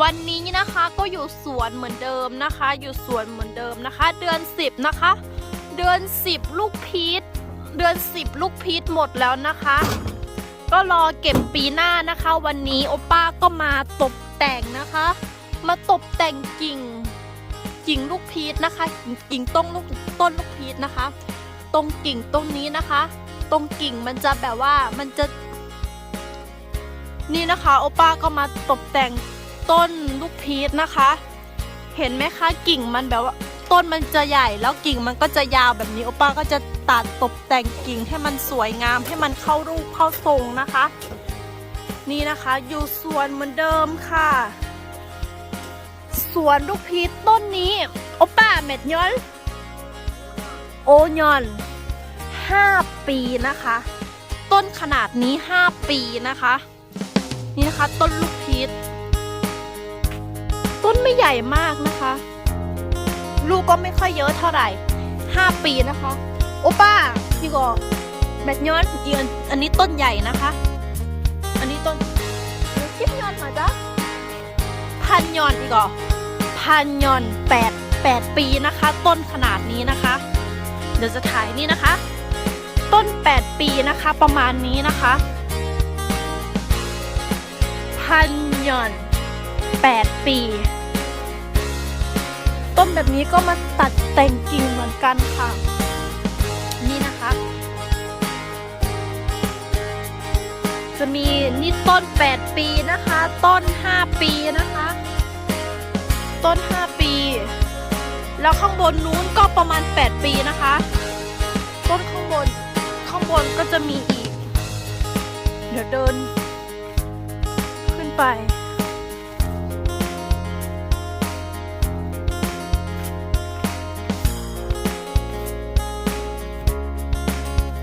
วันนี้นะคะก็อยู่สวนเหมือนเดิมนะคะ อยู่สวนเหมือนเดิมนะคะ เดือน 10 นะคะ เดือน 10 ลูกพีชเดือน 10 ลูกพีชหมดแล้วนะคะ ก็รอเก็บปีหน้านะคะ วันนี้โอป้าก็มาตกแต่งนะคะ มาตกแต่งกิ่งกิ่งลูกพีชนะคะ กิ่งต้นลูกต้นลูกพีชนะคะ ตรงกิ่งต้นนี้นะคะ ตรงกิ่งมันจะแบบว่ามันจะ นี่นะคะ โอป้าก็มาตกแต่ง ต้นลูกพีชนะคะ เห็นไหมคะกิ่งมันแบบว่าต้นมันจะใหญ่แล้วกิ่งมันก็จะยาวแบบนี้โอป้าก็จะตัดตกแต่งกิ่งให้มันสวยงามให้มันเข้ารูปเข้าทรงนะคะ นี่นะคะอยู่สวนเหมือนเดิมค่ะสวนลูกพีชต้นนี้โอป้าเม็ดย้อนโอยอน5 ปีนะคะ ต้นขนาดนี้ 5 ปีนะคะ นี่นะคะต้นลูกพีช ไม่ใหญ่มากนะคะ ลูกก็ไม่ค่อยเยอะเท่าไหร่ 5 ปีนะคะ โอป้าพี่ก็แมทย้อนอีกอันอันนี้ต้นใหญ่นะคะ อันนี้ต้นคิดย้อนมาจ้ะพันยอนอีกเหรอพันยอนแปดแปดปีนะคะ ต้นขนาดนี้นะคะ เดี๋ยวจะถ่ายนี่นะคะ ต้น 8 ปีนะคะประมาณนี้นะคะพันยอน8ปี แบบนี้ก็มาตัดแต่งกิ่งเหมือนกันค่ะ นี่นะคะ จะมีนี่ต้น 8 ปีนะคะ ต้น 5 ปีนะคะ ต้น 5 ปี แล้วข้างบนนู้นก็ประมาณ 8 ปีนะคะ ต้นข้างบนข้างบนก็จะมีอีก เดี๋ยวเดิน ขึ้นไป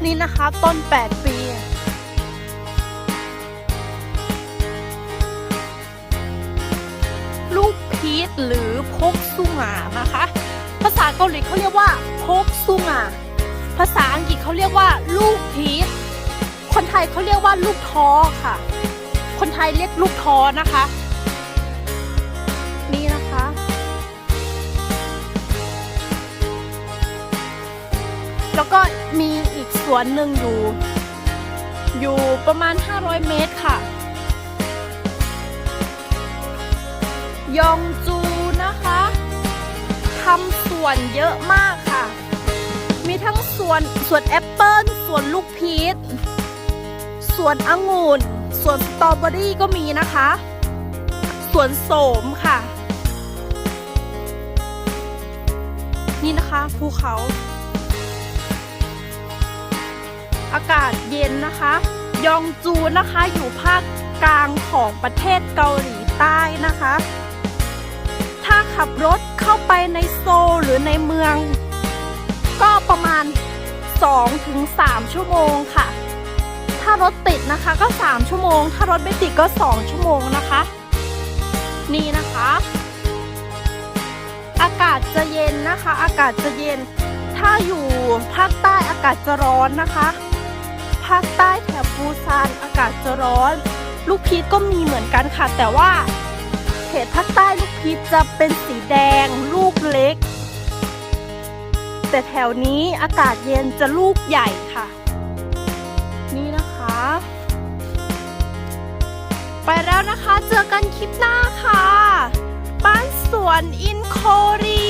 นี่นะคะ ต้น 8 ปีลูกพีชหรือพกสุงานะคะ ภาษาเกาหลีเขาเรียกว่าพกสุงาภาษาอังกฤษเขาเรียกว่า ลูกพีชคนไทยเขาเรียกว่าลูกท้อค่ะ คนไทยเรียกลูกท้อนะคะ นี่นะคะ แล้วก็มี สวนหนึ่งอยู่ อยู่ประมาณ 500 เมตรค่ะ ยองจูนะคะทำสวนเยอะมากค่ะ มีทั้งสวนสวนแอปเปิลสวนลูกพีชสวนองุ่นสวนสตรอเบอรี่ก็มีนะคะ สวนโสมค่ะ นี่นะคะภูเขา อากาศเย็นนะคะ ยองจูนะคะอยู่ภาคกลางของประเทศเกาหลีใต้นะคะ ถ้าขับรถเข้าไปในโซลหรือในเมือง ก็ประมาณ 2-3 ชั่วโมงค่ะ ถ้ารถติดนะคะก็ 3 ชั่วโมง ถ้ารถไม่ติดก็ 2 ชั่วโมงนะคะ นี่นะคะ อากาศจะเย็นนะคะ อากาศจะเย็น ถ้าอยู่ภาคใต้อากาศจะร้อนนะคะาคใต้แถบปูซานอากาศจะร้อน ลูกพีชก็มีเหมือนกันค่ะ แต่ว่าเขตภาคใต้ลูกพีชจะเป็นสีแดง ลูกเล็ก แต่แถวนี้อากาศเย็นจะลูกใหญ่ค่ะ นี่นะคะ ไปแล้วนะคะเจอกันคลิปหน้าค่ะ บ้านสวนอินโคเรี